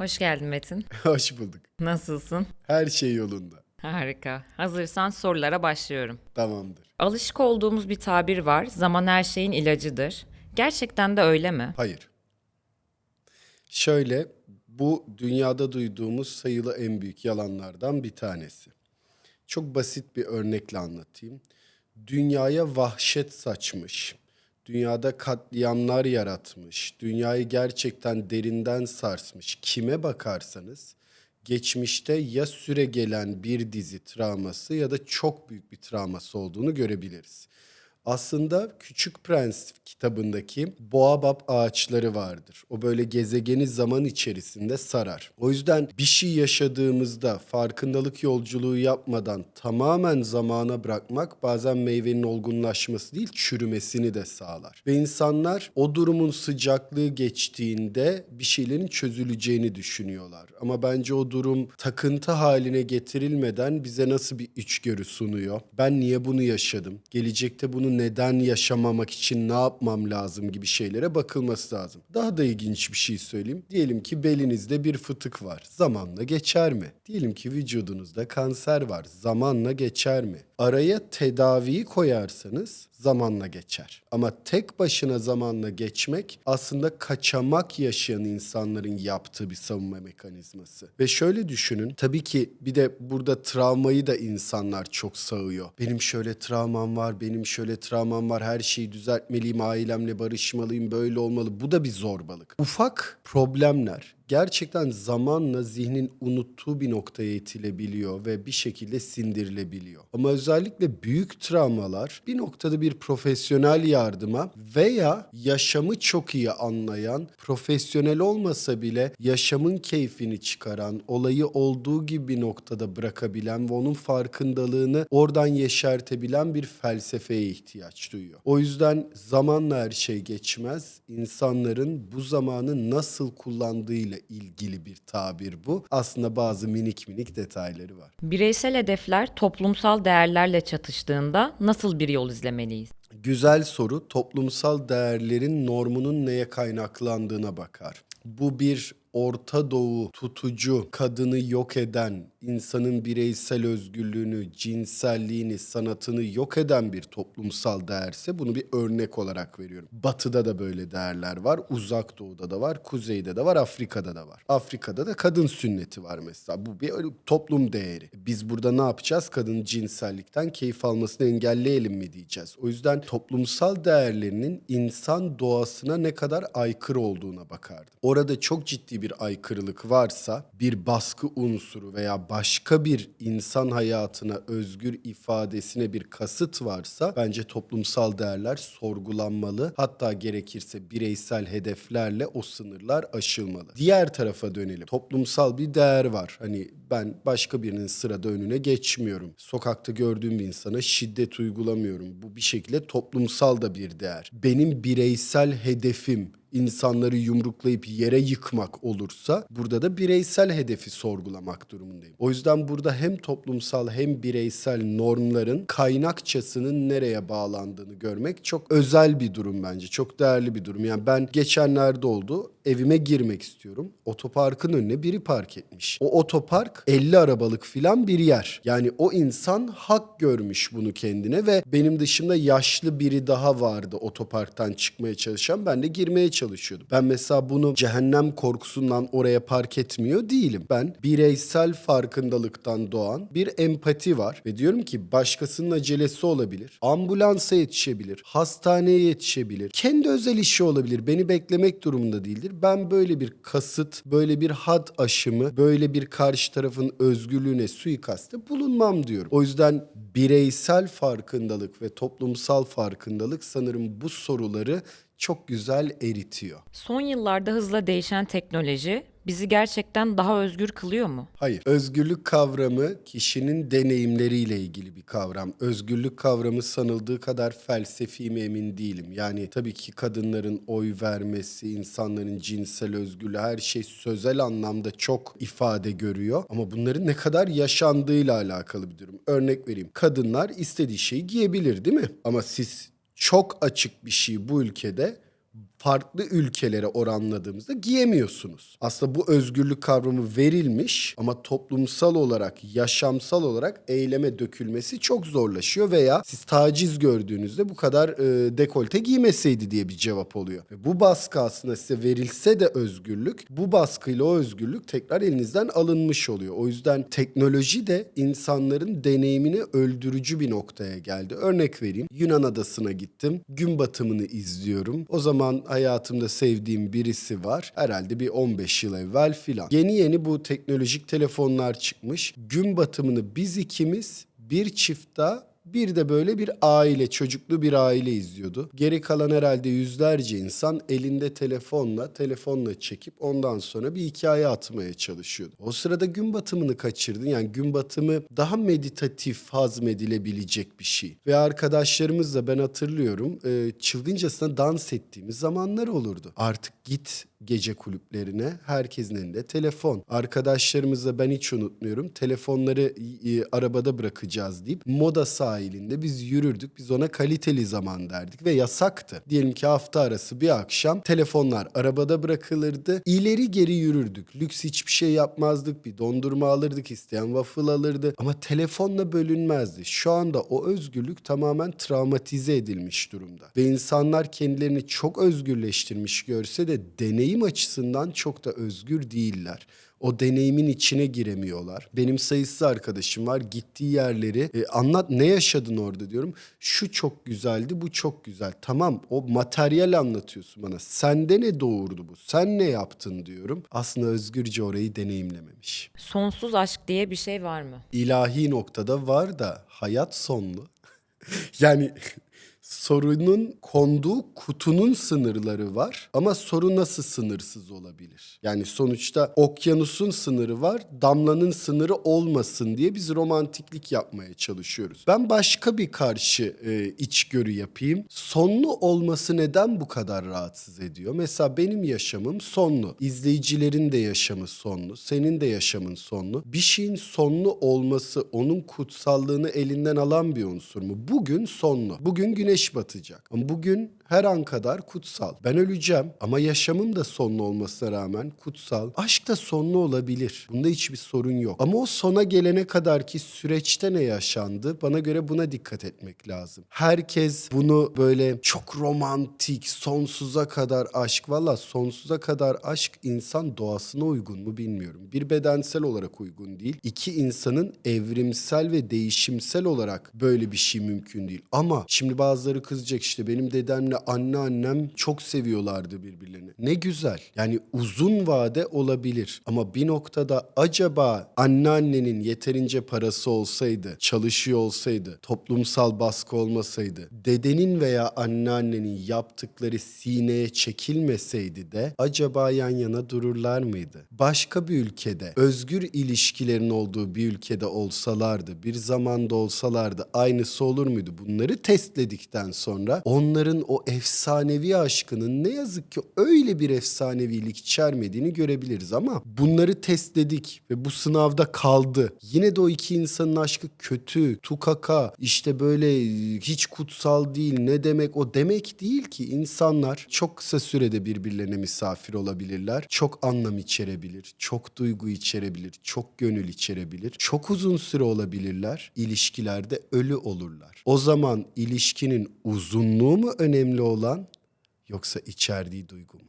Hoş geldin Metin. Hoş bulduk. Nasılsın? Her şey yolunda. Harika. Hazırsan sorulara başlıyorum. Tamamdır. Alışık olduğumuz bir tabir var. Zaman her şeyin ilacıdır. Gerçekten de öyle mi? Hayır. Şöyle, bu dünyada duyduğumuz sayılı en büyük yalanlardan bir tanesi. Çok basit bir örnekle anlatayım. Dünyaya vahşet saçmış, dünyada katliamlar yaratmış, dünyayı gerçekten derinden sarsmış kime bakarsanız geçmişte ya süre gelen bir dizi travması ya da çok büyük bir travması olduğunu görebiliriz. Aslında Küçük Prens kitabındaki boabab ağaçları vardır. O böyle gezegeni zaman içerisinde sarar. O yüzden bir şey yaşadığımızda farkındalık yolculuğu yapmadan tamamen zamana bırakmak bazen meyvenin olgunlaşması değil çürümesini de sağlar. Ve insanlar o durumun sıcaklığı geçtiğinde bir şeylerin çözüleceğini düşünüyorlar. Ama bence o durum takıntı haline getirilmeden bize nasıl bir içgörü sunuyor? Ben niye bunu yaşadım? Gelecekte bunu neden yaşamamak için ne yapmam lazım gibi şeylere bakılması lazım. Daha da ilginç bir şey söyleyeyim. Diyelim ki belinizde bir fıtık var. Zamanla geçer mi? Diyelim ki vücudunuzda kanser var. Zamanla geçer mi? Araya tedaviyi koyarsanız zamanla geçer. Ama tek başına zamanla geçmek aslında kaçamak yaşayan insanların yaptığı bir savunma mekanizması. Ve şöyle düşünün tabii ki bir de burada travmayı da insanlar çok sağıyor. Benim şöyle travmam var, benim şöyle travmam var, her şeyi düzeltmeliyim, ailemle barışmalıyım, böyle olmalı. Bu da bir zorbalık. Ufak problemler gerçekten zamanla zihnin unuttuğu bir noktaya itilebiliyor ve bir şekilde sindirilebiliyor. Ama özellikle büyük travmalar bir noktada bir profesyonel yardıma veya yaşamı çok iyi anlayan, profesyonel olmasa bile yaşamın keyfini çıkaran, olayı olduğu gibi bir noktada bırakabilen ve onun farkındalığını oradan yeşertebilen bir felsefeye ihtiyaç duyuyor. O yüzden zamanla her şey geçmez. İnsanların bu zamanı nasıl kullandığıyla ilgili bir tabir bu. Aslında bazı minik minik detayları var. Bireysel hedefler toplumsal değerlerle çatıştığında nasıl bir yol izlemeliyiz? Güzel soru toplumsal değerlerin normunun neye kaynaklandığına bakar. Bu bir Orta Doğu tutucu, kadını yok eden, insanın bireysel özgürlüğünü, cinselliğini, sanatını yok eden bir toplumsal değerse bunu bir örnek olarak veriyorum. Batı'da da böyle değerler var, Uzak Doğu'da da var, Kuzey'de de var, Afrika'da da var. Afrika'da da kadın sünneti var mesela. Bu bir toplum değeri. Biz burada ne yapacağız? Kadın cinsellikten keyif almasını engelleyelim mi diyeceğiz. O yüzden toplumsal değerlerinin insan doğasına ne kadar aykırı olduğuna bakardım. Orada çok ciddi bir aykırılık varsa, bir baskı unsuru veya başka bir insan hayatına özgür ifadesine bir kasıt varsa bence toplumsal değerler sorgulanmalı. Hatta gerekirse bireysel hedeflerle o sınırlar aşılmalı. Diğer tarafa dönelim. Toplumsal bir değer var. Hani ben başka birinin sırada önüne geçmiyorum. Sokakta gördüğüm bir insana şiddet uygulamıyorum. Bu bir şekilde toplumsal da bir değer. Benim bireysel hedefim insanları yumruklayıp yere yıkmak olursa burada da bireysel hedefi sorgulamak durumundayım. O yüzden burada hem toplumsal hem bireysel normların kaynakçasının nereye bağlandığını görmek çok özel bir durum bence. Çok değerli bir durum. Yani ben geçenlerde oldu evime girmek istiyorum. Otoparkın önüne biri park etmiş. O otopark 50 arabalık filan bir yer. Yani o insan hak görmüş bunu kendine ve benim dışımda yaşlı biri daha vardı otoparktan çıkmaya çalışan. Ben de girmeye çalışıyordum. Ben mesela bunu cehennem korkusundan oraya park etmiyor değilim. Ben bireysel farkındalıktan doğan bir empati var ve diyorum ki başkasının acelesi olabilir. Ambulansa yetişebilir. Hastaneye yetişebilir. Kendi özel işi olabilir. Beni beklemek durumunda değildir. Ben böyle bir kasıt, böyle bir had aşımı, böyle bir karşı tarafın özgürlüğüne suikaste bulunmam diyorum. O yüzden bireysel farkındalık ve toplumsal farkındalık sanırım bu soruları çok güzel eritiyor. Son yıllarda hızla değişen teknoloji bizi gerçekten daha özgür kılıyor mu? Hayır. Özgürlük kavramı kişinin deneyimleriyle ilgili bir kavram. Özgürlük kavramı sanıldığı kadar felsefi mi emin değilim. Yani tabii ki kadınların oy vermesi, insanların cinsel özgürlüğü her şey sözel anlamda çok ifade görüyor. Ama bunların ne kadar yaşandığıyla alakalı bir durum. Örnek vereyim. Kadınlar istediği şeyi giyebilir değil mi? Ama siz çok açık bir şey bu ülkede farklı ülkelere oranladığımızda giyemiyorsunuz. Aslında bu özgürlük kavramı verilmiş ama toplumsal olarak, yaşamsal olarak eyleme dökülmesi çok zorlaşıyor veya siz taciz gördüğünüzde bu kadar e, dekolte giymeseydi diye bir cevap oluyor. Ve bu baskı aslında size verilse de özgürlük, bu baskıyla o özgürlük tekrar elinizden alınmış oluyor. O yüzden teknoloji de insanların deneyimini öldürücü bir noktaya geldi. Örnek vereyim. Yunan adasına gittim. Gün batımını izliyorum. O zaman hayatımda sevdiğim birisi var. Herhalde bir 15 yıl evvel filan. Yeni yeni bu teknolojik telefonlar çıkmış. Gün batımını biz ikimiz bir çift daha bir de böyle bir aile, çocuklu bir aile izliyordu. Geri kalan herhalde yüzlerce insan elinde telefonla, telefonla çekip ondan sonra bir hikaye atmaya çalışıyordu. O sırada gün batımını kaçırdın. Yani gün batımı daha meditatif, hazmedilebilecek bir şey. Ve arkadaşlarımızla ben hatırlıyorum e, çılgıncasına dans ettiğimiz zamanlar olurdu. Artık git gece kulüplerine herkesin elinde telefon. Arkadaşlarımızla ben hiç unutmuyorum. Telefonları e, arabada bırakacağız deyip moda sahilinde biz yürürdük. Biz ona kaliteli zaman derdik ve yasaktı. Diyelim ki hafta arası bir akşam telefonlar arabada bırakılırdı. İleri geri yürürdük. Lüks hiçbir şey yapmazdık. Bir dondurma alırdık, isteyen waffle alırdı. Ama telefonla bölünmezdi. Şu anda o özgürlük tamamen travmatize edilmiş durumda. Ve insanlar kendilerini çok özgürleştirmiş görse de deneyim açısından çok da özgür değiller. O deneyimin içine giremiyorlar. Benim sayısız arkadaşım var. Gittiği yerleri e, anlat ne yaşadın orada diyorum. Şu çok güzeldi, bu çok güzel. Tamam o materyal anlatıyorsun bana. Sende ne doğurdu bu? Sen ne yaptın diyorum. Aslında özgürce orayı deneyimlememiş. Sonsuz aşk diye bir şey var mı? İlahi noktada var da hayat sonlu. yani sorunun konduğu kutunun sınırları var ama soru nasıl sınırsız olabilir? Yani sonuçta okyanusun sınırı var, damlanın sınırı olmasın diye biz romantiklik yapmaya çalışıyoruz. Ben başka bir karşı e, içgörü yapayım. Sonlu olması neden bu kadar rahatsız ediyor? Mesela benim yaşamım sonlu. İzleyicilerin de yaşamı sonlu. Senin de yaşamın sonlu. Bir şeyin sonlu olması onun kutsallığını elinden alan bir unsur mu? Bugün sonlu. Bugün güneş batacak. Ama bugün her an kadar kutsal. Ben öleceğim ama yaşamım da sonlu olmasına rağmen kutsal. Aşk da sonlu olabilir. Bunda hiçbir sorun yok. Ama o sona gelene kadar ki süreçte ne yaşandı? Bana göre buna dikkat etmek lazım. Herkes bunu böyle çok romantik, sonsuza kadar aşk. Valla sonsuza kadar aşk insan doğasına uygun mu bilmiyorum. Bir bedensel olarak uygun değil. İki insanın evrimsel ve değişimsel olarak böyle bir şey mümkün değil. Ama şimdi bazıları kızacak işte benim dedemle anneannem çok seviyorlardı birbirlerini. Ne güzel. Yani uzun vade olabilir. Ama bir noktada acaba anneannenin yeterince parası olsaydı, çalışıyor olsaydı, toplumsal baskı olmasaydı, dedenin veya anneannenin yaptıkları sineye çekilmeseydi de acaba yan yana dururlar mıydı? Başka bir ülkede, özgür ilişkilerin olduğu bir ülkede olsalardı, bir zamanda olsalardı aynısı olur muydu? Bunları testledikten sonra onların o efsanevi aşkının ne yazık ki öyle bir efsanevilik içermediğini görebiliriz ama bunları testledik ve bu sınavda kaldı. Yine de o iki insanın aşkı kötü, tukaka, işte böyle hiç kutsal değil ne demek o demek değil ki insanlar çok kısa sürede birbirlerine misafir olabilirler. Çok anlam içerebilir, çok duygu içerebilir, çok gönül içerebilir. Çok uzun süre olabilirler. İlişkilerde ölü olurlar. O zaman ilişkinin uzunluğu mu önemli olan yoksa içerdiği duygu mu?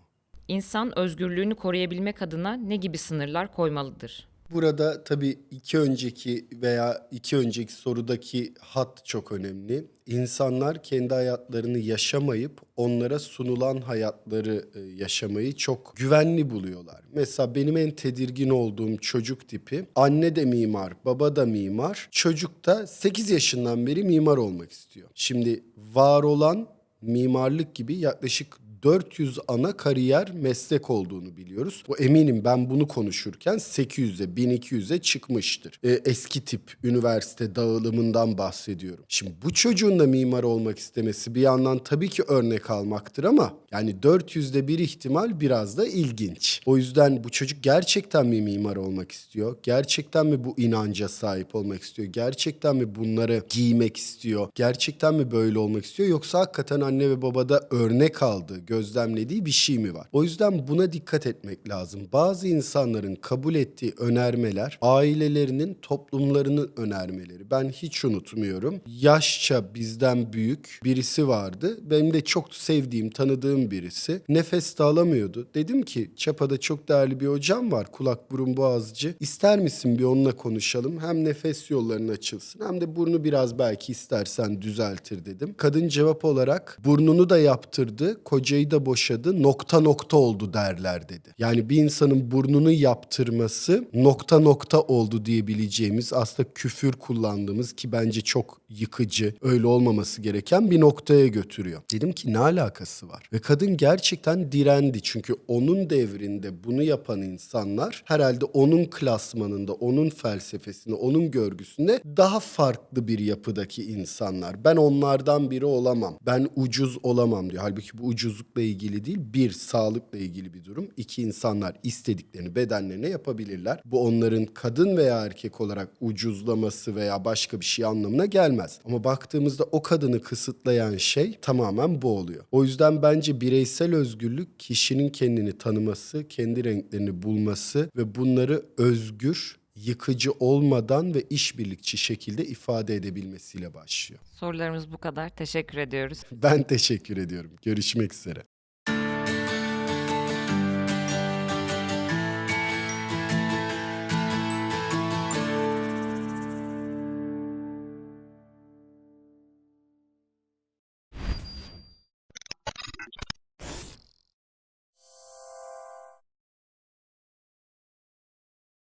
İnsan özgürlüğünü koruyabilmek adına ne gibi sınırlar koymalıdır? Burada tabii iki önceki veya iki önceki sorudaki hat çok önemli. İnsanlar kendi hayatlarını yaşamayıp onlara sunulan hayatları e, yaşamayı çok güvenli buluyorlar. Mesela benim en tedirgin olduğum çocuk tipi anne de mimar, baba da mimar. Çocuk da 8 yaşından beri mimar olmak istiyor. Şimdi var olan mimarlık gibi yaklaşık 400 ana kariyer meslek olduğunu biliyoruz. Bu eminim ben bunu konuşurken 800'e 1200'e çıkmıştır. E, eski tip üniversite dağılımından bahsediyorum. Şimdi bu çocuğun da mimar olmak istemesi bir yandan tabii ki örnek almaktır ama yani 400'de bir ihtimal biraz da ilginç. O yüzden bu çocuk gerçekten mi mimar olmak istiyor? Gerçekten mi bu inanca sahip olmak istiyor? Gerçekten mi bunları giymek istiyor? Gerçekten mi böyle olmak istiyor? Yoksa hakikaten anne ve babada örnek aldığı, gözlemlediği bir şey mi var? O yüzden buna dikkat etmek lazım. Bazı insanların kabul ettiği önermeler ailelerinin, toplumlarının önermeleri. Ben hiç unutmuyorum. Yaşça bizden büyük birisi vardı. Benim de çok sevdiğim, tanıdığım birisi. Nefes de alamıyordu. Dedim ki Çapa'da çok değerli bir hocam var. Kulak burun boğazcı. İster misin bir onunla konuşalım? Hem nefes yolların açılsın hem de burnu biraz belki istersen düzeltir dedim. Kadın cevap olarak burnunu da yaptırdı, kocayı da boşadı, nokta nokta oldu derler dedi. Yani bir insanın burnunu yaptırması nokta nokta oldu diyebileceğimiz aslında küfür kullandığımız ki bence çok yıkıcı, öyle olmaması gereken bir noktaya götürüyor. Dedim ki ne alakası var? Ve kadın gerçekten direndi çünkü onun devrinde bunu yapan insanlar herhalde onun klasmanında, onun felsefesinde, onun görgüsünde daha farklı bir yapıdaki insanlar. Ben onlardan biri olamam. Ben ucuz olamam diyor. Halbuki bu ucuzlukla ilgili değil, bir sağlıkla ilgili bir durum. İki insanlar istediklerini bedenlerine yapabilirler. Bu onların kadın veya erkek olarak ucuzlaması veya başka bir şey anlamına gelmez. Ama baktığımızda o kadını kısıtlayan şey tamamen bu oluyor. O yüzden bence bireysel özgürlük kişinin kendini tanıması, kendi renklerini bulması ve bunları özgür, yıkıcı olmadan ve işbirlikçi şekilde ifade edebilmesiyle başlıyor. Sorularımız bu kadar. Teşekkür ediyoruz. Ben teşekkür ediyorum. Görüşmek üzere.